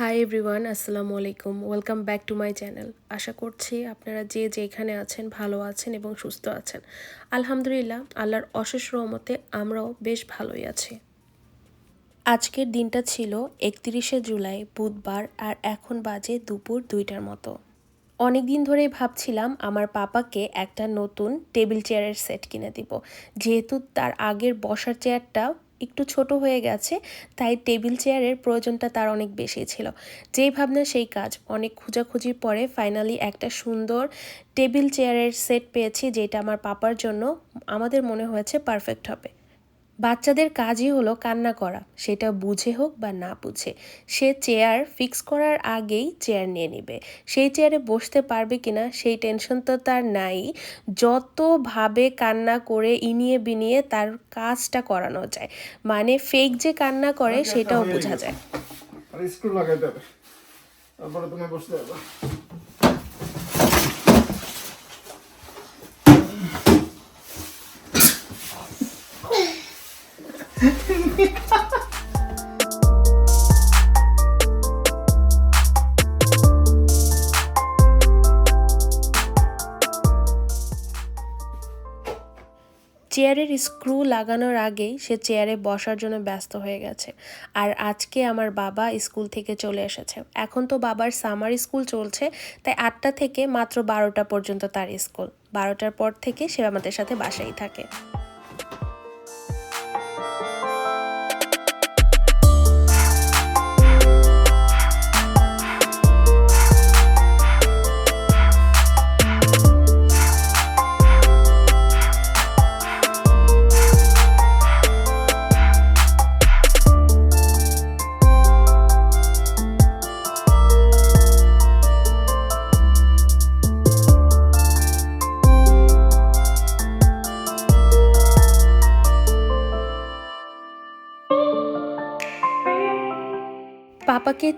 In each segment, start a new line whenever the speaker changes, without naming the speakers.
High everyone আসসালামু আলাইকুম welcome back to my channel আশা করছি আপনারা যে যেখানে আছেন, ভালো আছেন এবং সুস্থ আছেন। আলহামদুলিল্লাহ, আল্লাহর অশেষ রহমতে আমরাও বেশ ভালোই আছি। আজকের দিনটা ছিল একত্রিশে জুলাই, বুধবার আর এখন বাজে দুপুর দুইটার মতো। অনেক দিন ধরেই ভাবছিলাম আমার পাপাকে একটা নতুন টেবিল চেয়ারের সেট কিনে দিব। যেহেতু তার আগের বসার চেয়ারটা একটু ছোট হয়ে গেছে, তাই টেবিল চেয়ারের প্রয়োজনটা তার অনেক বেশি ছিল। যেই ভাবনা সেই কাজ। অনেক খোঁজাখুঁজির পরে ফাইনালি একটা সুন্দর টেবিল চেয়ারের সেট পেয়েছি, যেটা আমার পাপার জন্য আমাদের মনে হয়েছে পারফেক্ট হবে। বাচ্চাদের কাজই হলো কান্না করা। সেটা বুঝে হোক বা না বুঝে সে চেয়ার ফিক্স করার আগেই চেয়ার নিয়ে নেবে। সেই চেয়ারে বসতে পারবে কিনা সেই টেনশন তো তার নাই। যতভাবে কান্না করে ইনিয়ে বিনিয়ে তার কাজটা করানো যায়। মানে ফেক যে কান্না করে সেটাও বোঝা যায়।
তারপরে তুমি বসতে
চেয়ারের স্ক্রু লাগানোর আগেই সে চেয়ারে বসার জন্য ব্যস্ত হয়ে গেছে। আর আজকে আমার বাবা স্কুল থেকে চলে এসেছে। এখন তো বাবার সামার স্কুল চলছে, তাই আটটা থেকে মাত্র বারোটা পর্যন্ত তার স্কুল। বারোটার পর থেকে সে আমাদের সাথে বাসাই থাকে।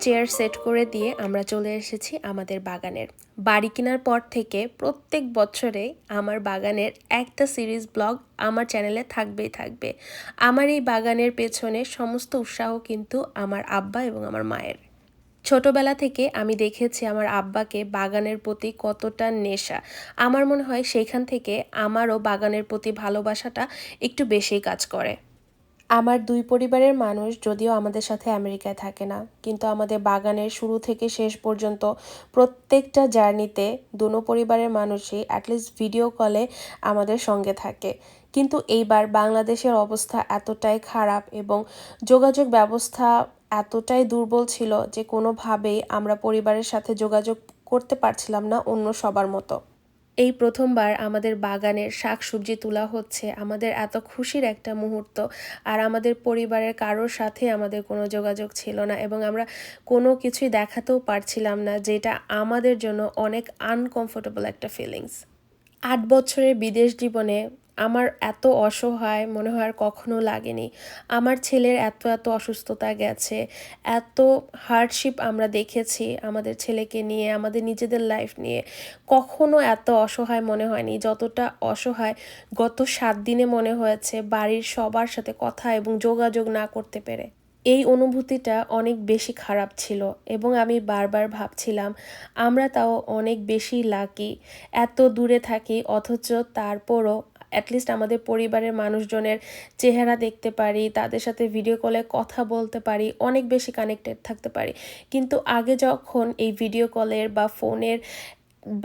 চেয়ার সেট করে দিয়ে আমরা চলে এসেছি আমাদের বাগানের। বাড়ি কেনার পর থেকে প্রত্যেক বছরে আমার বাগানের একটা সিরিজ ব্লগ আমার চ্যানেলে থাকবেই থাকবে। আমার এই বাগানের পেছনে সমস্ত উৎসাহ কিন্তু আমার আব্বা এবং আমার মায়ের। ছোটবেলা থেকে আমি দেখেছি আমার আব্বাকে বাগানের প্রতি কতটা নেশা। আমার মনে হয় সেইখান থেকে আমারও বাগানের প্রতি ভালোবাসাটা একটু বেশিই কাজ করে। আমার দুই পরিবারের মানুষ যদিও আমাদের সাথে আমেরিকায় থাকে না, কিন্তু আমাদের বাগানের শুরু থেকে শেষ পর্যন্ত প্রত্যেকটা জার্নিতে দুনো পরিবারের মানুষই অ্যাটলিস্ট ভিডিও কলে আমাদের সঙ্গে থাকে। কিন্তু এইবার বাংলাদেশের অবস্থা এতটাই খারাপ এবং যোগাযোগ ব্যবস্থা এতটাই দুর্বল ছিল যে কোনোভাবেই আমরা পরিবারের সাথে যোগাযোগ করতে পারছিলাম না অন্য সবার মতো। এই প্রথমবার আমাদের বাগানের শাক সবজি তোলা হচ্ছে। আমাদের এত খুশির একটা মুহূর্ত। আর আমাদের পরিবারের কারোর সাথে আমাদের কোনো যোগাযোগ ছিল না এবং আমরা কোনো কিছুই দেখাতেও পারছিলাম না, যেটা আমাদের জন্য অনেক আনকমফোর্টেবল একটা ফিলিংস আট বছরের বিদেশ জীবনে আমার এত অসহায়, মনে হয় আর কখনো লাগেনি। আমার ছেলের এত এত অসুস্থতা গেছে, এত হার্ডশিপ আমরা দেখেছি আমাদের ছেলেকে নিয়ে, আমাদের নিজেদের লাইফ নিয়ে। কখনো এত অসহায় মনে হয়নি, যতটা অসহায় গত সাত দিনে মনে হয়েছে বাড়ির সবার সাথে কথা এবং যোগাযোগ না করতে পেরে। এই অনুভূতিটা অনেক বেশি খারাপ ছিল এবং আমি বারবার ভাবছিলাম, আমরা তাও অনেক বেশি লাকি এত দূরে থাকি, অথচ তারপরও অ্যাটলিস্ট আমাদের পরিবারের মানুষজনের চেহারা দেখতে পারি, তাদের সাথে ভিডিও কলে কথা বলতে পারি, অনেক বেশি কানেক্টেড থাকতে পারি। কিন্তু আগে যখন এই ভিডিও কলের বা ফোনের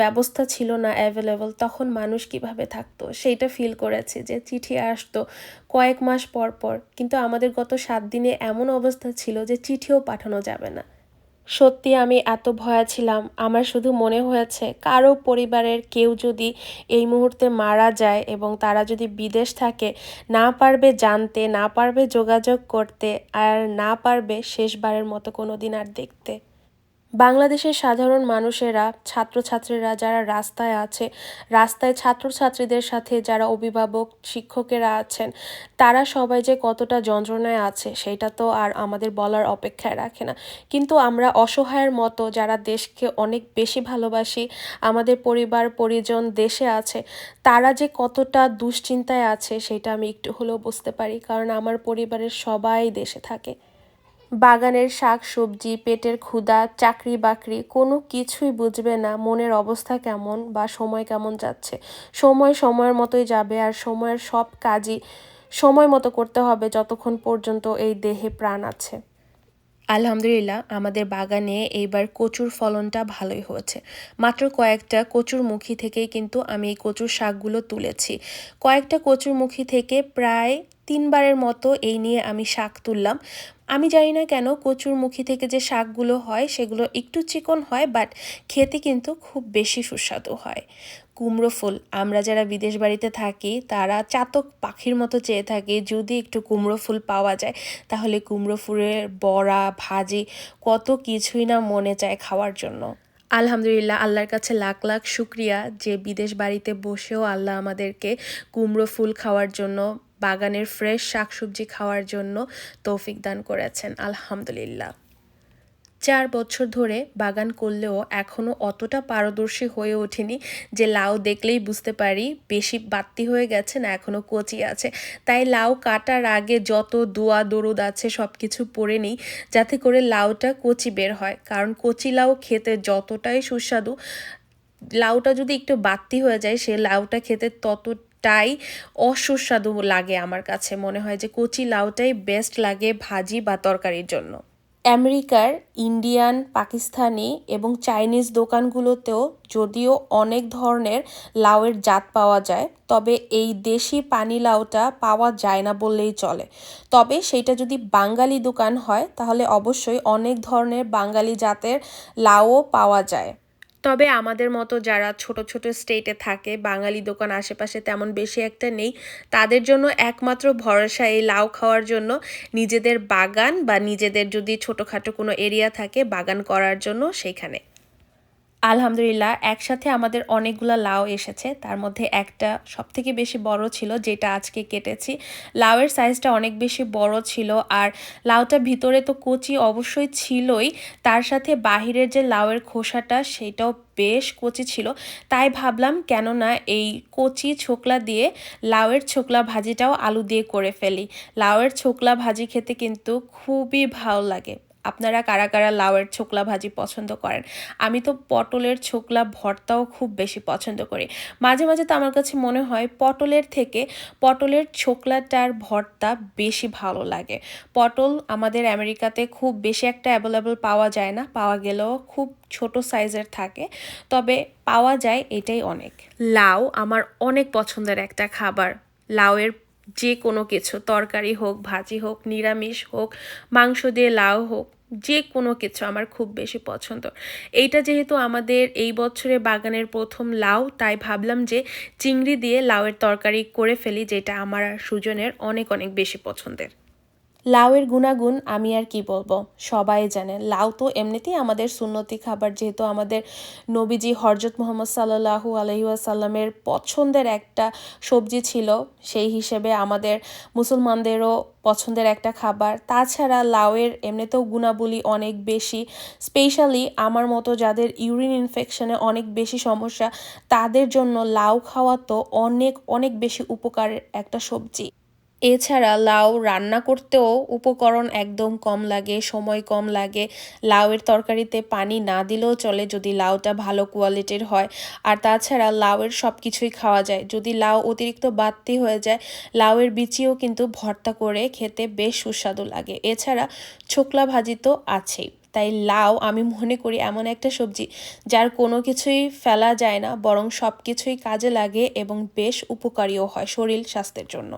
ব্যবস্থা ছিল না অ্যাভেলেবল তখন মানুষ কীভাবে থাকতো? সেইটা ফিল করেছে যে চিঠি আসতো কয়েক মাস পর পর। কিন্তু আমাদের গত সাত দিনে এমন অবস্থা ছিল যে চিঠিও পাঠানো যাবে না। সত্যি আমি এত ভয়া ছিলাম। আমার শুধু মনে হয়েছে, কারও পরিবারের কেউ যদি এই মুহূর্তে মারা যায় এবং তারা যদি বিদেশ থাকে, না পারবে জানতে, না পারবে যোগাযোগ করতে, আর না পারবে শেষবারের মতো কোনো দিন আর দেখতে। বাংলাদেশের সাধারণ মানুষেরা, ছাত্রছাত্রীরা যারা রাস্তায় আছে, রাস্তায় ছাত্রছাত্রীদের সাথে যারা অভিভাবক, শিক্ষকেরা আছেন, তারা সবাই যে কতটা যন্ত্রণায় আছে, সেটা তো আর আমাদের বলার অপেক্ষায় রাখে না। কিন্তু আমরা অসহায়ের মতো যারা দেশকে অনেক বেশি ভালোবাসি, আমাদের পরিবার, পরিজন, দেশে আছে, তারা যে কতটা দুশ্চিন্তায় আছে, সেটা আমি একটু হলেও বুঝতে পারি। কারণ আমার পরিবারের সবাই দেশে থাকে। বাগানের শাক, সবজি, পেটের ক্ষুধা, চাকরি বাকরি, কোনো কিছুই বুঝবে না মনের অবস্থা কেমন বা সময় কেমন যাচ্ছে। সময় সময়ের মতোই যাবে আর সময়ের সব কাজই সময় মতো করতে হবে যতক্ষণ পর্যন্ত এই দেহে প্রাণ আছে। আলহামদুলিল্লাহ, আমাদের বাগানে এইবার কচুর ফলনটা ভালোই হয়েছে। মাত্র কয়েকটা কচুর মুখী থেকেই কিন্তু আমি এই কচুর শাকগুলো তুলেছি। কয়েকটা কচুর মুখী থেকে প্রায় তিনবারের মতো এই নিয়ে আমি শাক তুললাম। আমি জানি না কেন, কচুর মুখী থেকে যে শাকগুলো হয়, সেগুলো একটু চিকন হয়, বাট খেতে কিন্তু খুব বেশি সুস্বাদু হয়। কুমড়ো ফুল। আমরা যারা বিদেশ বাড়িতে থাকি, তারা চাতক পাখির মতো চেয়ে থাকি, যদি একটু কুমড়ো ফুল পাওয়া যায়, তাহলে কুমড়ো ফুলের বড়া, ভাজি, কত কিছুই না মনে চায় খাওয়ার জন্য। আলহামদুলিল্লাহ, আল্লাহর কাছে লাখ লাখ শুক্রিয়া যে বিদেশ বাড়িতে বসেও আল্লাহ আমাদেরকে কুমড়ো ফুল খাওয়ার জন্য, বাগানের ফ্রেশ শাকসবজি খাওয়ার জন্য তৌফিক দান করেছেন। আলহামদুলিল্লাহ। চার বছর ধরে বাগান করলেও এখনও অতটা পারদর্শী হয়ে ওঠেনি যে লাউ দেখলেই বুঝতে পারি বেশি বাত্তি হয়ে গেছে না এখনও কচি আছে। তাই লাউ কাটার আগে যত দোয়া দরুদ আছে সব কিছু পরে নিই যাতে করে লাউটা কচি বের হয়। কারণ কচি লাউ খেতে যতটাই সুস্বাদু, লাউটা যদি একটু বাত্তি হয়ে যায় সে লাউটা খেতে তত টাই অসুস্বাদু লাগে আমার কাছে মনে হয় যে কচি লাউটাই বেস্ট লাগে ভাজি বা তরকারির জন্য। আমেরিকার, ইন্ডিয়ান, পাকিস্তানি এবং চাইনিজ দোকানগুলোতেও যদিও অনেক ধরনের লাউয়ের জাত পাওয়া যায়, তবে এই দেশি পানি লাউটা পাওয়া যায় না বললেই চলে। তবে সেইটা যদি বাঙালি দোকান হয়, তাহলে অবশ্যই অনেক ধরনের বাঙালি জাতের লাউও পাওয়া যায়। তবে আমাদের মতো যারা ছোট ছোট স্টেটে থাকে, বাঙালি দোকান আশেপাশে তেমন বেশি একটা নেই, তাদের জন্য একমাত্র ভরসা এই লাউ খাওয়ার জন্য নিজেদের বাগান বা নিজেদের যদি ছোটোখাটো কোনো এরিয়া থাকে বাগান করার জন্য সেইখানে আলহামদুলিল্লাহ, একসাথে আমাদের অনেকগুলো লাউ এসেছে। তার মধ্যে একটা সব থেকে বেশি বড় ছিল, যেটা আজকে কেটেছি। লাউয়ের সাইজটা অনেক বেশি বড় ছিল আর লাউটা ভিতরে তো কচি অবশ্যই ছিলই। তার সাথে বাহিরের যে লাউয়ের খোসাটা, সেটাও বেশ কচি ছিল। তাই ভাবলাম, কেননা এই কচি ছোকলা দিয়ে লাউয়ের ছোকলা ভাজিটাও আলু দিয়ে করে ফেলি। লাউয়ের ছোকলা ভাজি খেতে কিন্তু খুবই ভালো লাগে। আপনারা কারা কারা লাউয়ের ছোকলা ভাজি পছন্দ করেন? আমি তো পটলের ছোকলা ভর্তাও খুব বেশি পছন্দ করি। মাঝে মাঝে তো আমার কাছে মনে হয় পটলের থেকে পটলের ছোকলাটার ভর্তা বেশি ভালো লাগে। পটল আমাদের আমেরিকাতে খুব বেশি একটা অ্যাভেলেবল পাওয়া যায় না, পাওয়া গেলেও খুব ছোট সাইজের থাকে। তবে পাওয়া যায় এটাই অনেক। লাউ আমার অনেক পছন্দের একটা খাবার। লাউয়ের যে কোনো কিছু, তরকারি হোক, ভাজি হোক, নিরামিষ হোক, মাংস দিয়ে লাউ হোক, যে কোনো কিছু আমার খুব বেশি পছন্দ। এইটা যেহেতু আমাদের এই বছরে বাগানের প্রথম লাউ, তাই ভাবলাম যে চিংড়ি দিয়ে লাউয়ের তরকারি করে ফেলি, যেটা আমার আর সুজনের অনেক অনেক বেশি পছন্দের। লাউয়ের গুণাগুণ আমি আর কি বলব? সবাই জানে। লাউ তো এমনিতেই আমাদের সুন্নতি খাবার, যেহেতু আমাদের নবীজি হরজত মোহাম্মদ সাল্লাহু আলহিউসাল্লামের পছন্দের একটা সবজি ছিল, সেই হিসেবে আমাদের মুসলমানদেরও পছন্দের একটা খাবার। তাছাড়া লাউয়ের এমনিতেও গুণাবলী অনেক বেশি। স্পেশালি আমার মতো যাদের ইউরিন ইনফেকশনে অনেক বেশি সমস্যা, তাদের জন্য লাউ খাওয়া তো অনেক অনেক বেশি উপকারের একটা সবজি। এছাড়া লাউ রান্না করতেও উপকরণ একদম কম লাগে, সময় কম লাগে। লাউয়ের তরকারিতে পানি না দিলেও চলে যদি লাউটা ভালো কোয়ালিটির হয়। আর তাছাড়া লাউয়ের সব কিছুই খাওয়া যায়। যদি লাউ অতিরিক্ত বাড়তি হয়ে যায়, লাউয়ের বিচিও কিন্তু ভর্তা করে খেতে বেশ সুস্বাদু লাগে। এছাড়া ছোকলা ভাজি তো আছেই। তাই লাউ আমি মনে করি এমন একটা সবজি যার কোনো কিছুই ফেলা যায় না, বরং সব কিছুই কাজে লাগে এবং বেশ উপকারীও হয় শরীর স্বাস্থ্যের জন্য।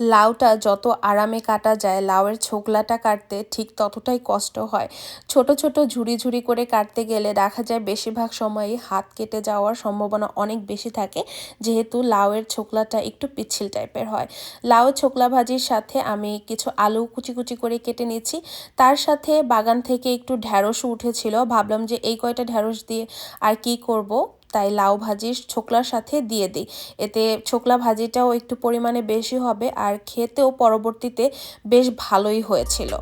লাউটা যত আরামে কাটা যায়, লাউয়ের ছোকলাটা কাটতে ঠিক ততটাই কষ্ট হয়। ছোট ছোট ঝুড়ি ঝুড়ি করে কাটতে গেলে দেখা যায় বেশিরভাগ সময়ই হাত কেটে যাওয়ার সম্ভাবনা অনেক বেশি থাকে, যেহেতু লাউয়ের ছোকলাটা একটু পিচ্ছিল টাইপের হয়। লাউ ছোকলা ভাজির সাথে আমি কিছু আলু কুচি কুচি করে কেটে নিচ্ছি তার সাথে বাগান থেকে একটু ঢ্যাঁড়সও উঠেছিল। ভাবলাম যে এই কয়টা ঢ্যাঁড়স দিয়ে আর কি করব? তাই লাউ ভাজি ছোকলার সাথে দিয়ে দিই। এতে ছোকলা ভাজিটাও একটু পরিমাণে বেশি হবে আর খেতেও পরবর্তীতে বেশ ভালোই হয়েছিল।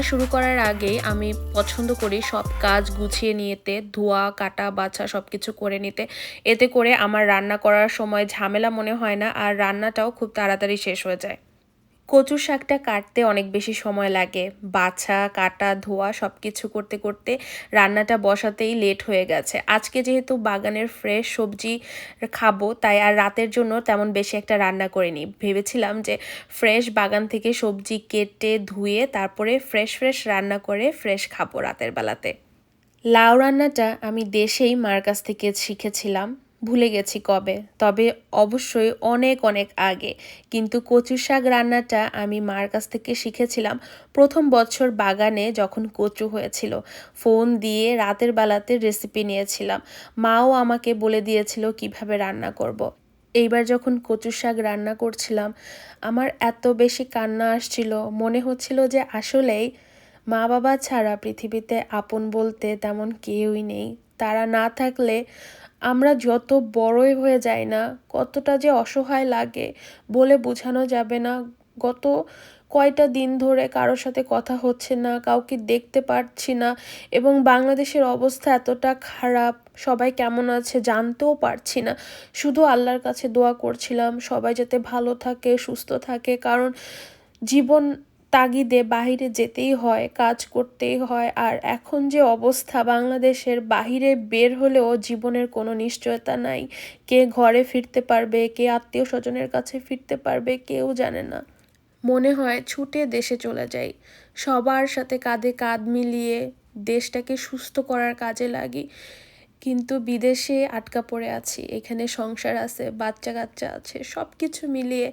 রান্না শুরু করার আগে আমি পছন্দ করি সব কাজ গুছিয়ে নিতে, ধোয়া, কাটা, বাছা সব কিছু করে নিতে। এতে করে আমার রান্না করার সময় ঝামেলা মনে হয় না আর রান্নাটাও খুব তাড়াতাড়ি শেষ হয়ে যায়। কচু শাকটা কাটতে অনেক বেশি সময় লাগে। বাছা, কাটা, ধোয়া সব কিছু করতে করতে রান্নাটা বসাতেই লেট হয়ে গেছে। আজকে যেহেতু বাগানের ফ্রেশ সবজি খাব, তাই আর রাতের জন্য তেমন বেশি একটা রান্না করিনি। ভেবেছিলাম যে ফ্রেশ বাগান থেকে সবজি কেটে, ধুয়ে, তারপরে ফ্রেশ ফ্রেশ রান্না করে ফ্রেশ খাব রাতের বেলাতে। লাউ রান্নাটা আমি দেশেই মার কাছ থেকে শিখেছিলাম। ভুলে গেছি কবে। তবে অবশ্যই অনেক অনেক আগে। কিন্তু কচু শাক রান্নাটা আমি মার কাছ থেকে শিখেছিলাম প্রথম বছর বাগানে যখন কচু হয়েছিল। ফোন দিয়ে রাতের বেলাতে রেসিপি নিয়েছিলাম। মাও আমাকে বলে দিয়েছিল কীভাবে রান্না করব। এইবার যখন কচু শাক রান্না করছিলাম, আমার এত বেশি কান্না আসছিল। মনে হচ্ছিল যে আসলেই মা বাবা ছাড়া পৃথিবীতে আপন বলতে তেমন কেউই নেই। তারা না থাকলে আমরা যত বড়ই হয়ে যাই না, কতটা যে অসহায় লাগে বলে বোঝানো যাবে না। গত কয়টা দিন ধরে কারোর সাথে কথা হচ্ছে না, কাউকে দেখতে পারছি না এবং বাংলাদেশের অবস্থা এতটা খারাপ, সবাই কেমন আছে জানতেও পারছি না। শুধু আল্লাহর কাছে দোয়া করছিলাম সবাই যাতে ভালো থাকে, সুস্থ থাকে, কারণ জীবন তাগিদে বাহিরে যেতেই হয়, কাজ করতেই হয়। আর এখন যে অবস্থা, বাংলাদেশের বাহিরে বের হলেও জীবনের কোনো নিশ্চয়তা নাই। কে ঘরে ফিরতে পারবে, কে আত্মীয় স্বজনের কাছে ফিরতে পারবে, কেউ জানে না। মনে হয় ছুটে দেশে চলে যাই। সবার সাথে কাঁধে কাঁধ মিলিয়ে দেশটাকে সুস্থ করার কাজে লাগি। কিন্তু বিদেশে আটকা পড়ে আছি। এখানে সংসার আছে বাচ্চা কাচ্চা আছে সব কিছু মিলিয়ে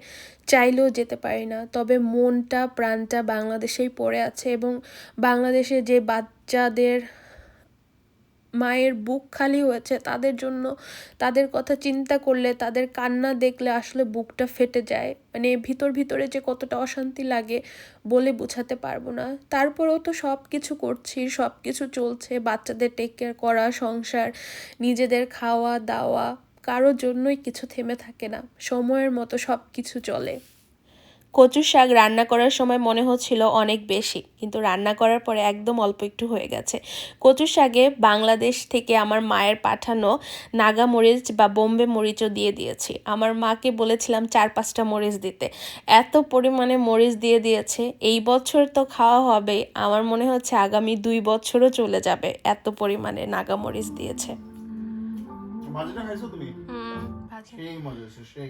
চাইলেও যেতে পারি না। তবে মনটা, প্রাণটা বাংলাদেশেই পড়ে আছে এবং বাংলাদেশে যে বাচ্চাদের মায়ের বুক খালি হয়েছে, তাদের জন্য তাদের কথা চিন্তা করলে, তাদের কান্না দেখলে আসলে বুকটা ফেটে যায়। মানে ভিতর ভিতরে যে কতটা অশান্তি লাগে বলে বোঝাতে পারব না। তারপরেও তো সব কিছু করছি সব কিছু চলছে, বাচ্চাদের টেক কেয়ার করা, সংসার, নিজেদের খাওয়া দাওয়া, কারোর জন্যই কিছু থেমে থাকে না। সময়ের মতো সব কিছু চলে। কচু শাক রান্না করার সময় মনে হচ্ছিল অনেক বেশি কিন্তু রান্না করার পরে একদম অল্প একটু হয়ে গেছে। কচু শাকে বাংলাদেশ থেকে আমার মায়ের পাঠানো নাগা মরিচ বা বোম্বে মরিচও দিয়ে দিয়েছি। আমার মাকে বলেছিলাম চার পাঁচটা মরিচ দিতে। এত পরিমাণে মরিচ দিয়ে দিয়েছে এই বছর তো খাওয়া হবে আমার মনে হচ্ছে আগামী দুই বছরও চলে যাবে এত পরিমাণে নাগা মরিচ দিয়েছে।
ভাজিটা খাইছো তুমি? সেই মজা আছে সেই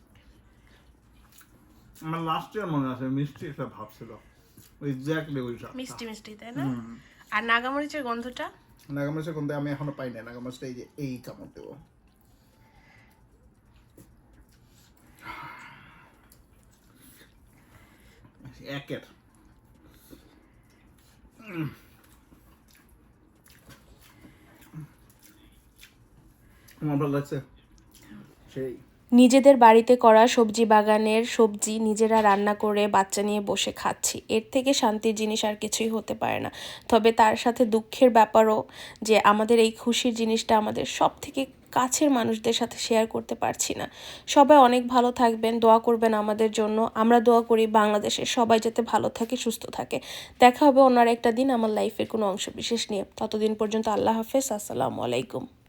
আমার লাস্ট ইয়ার মনে আছে মিষ্টি একটা ভাব ছিল। এক্স্যাক্টলি ওই
মিষ্টি মিষ্টি তাই না? আর নাগামরিচের গন্ধটা?
নাগামরিচের গন্ধে আমি এখনও পাই না নাগামরিচটা এই যে এই কামড় দেবো। একের। আমার ভালো লাগছে। সেই।
নিজেদের বাড়িতে করা সবজি বাগানের সবজি নিজেরা রান্না করে বাচ্চা নিয়ে বসে খাচ্ছি। এর থেকে শান্তির জিনিস আর কিছুই হতে পারে না। তবে তার সাথে দুঃখের ব্যাপারও যে আমাদের এই খুশির জিনিসটা আমাদের সব থেকে কাছের মানুষদের সাথে শেয়ার করতে পারছি না। সবাই অনেক ভালো থাকবেন, দোয়া করবেন আমাদের জন্য। আমরা দোয়া করি বাংলাদেশের সবাই যাতে ভালো থাকে, সুস্থ থাকে। দেখা হবে অন্য একটা দিন আমার লাইফের কোনো অংশ বিশেষ নিয়ে। ততদিন পর্যন্ত আল্লাহ হাফেজ। আসসালামু আলাইকুম।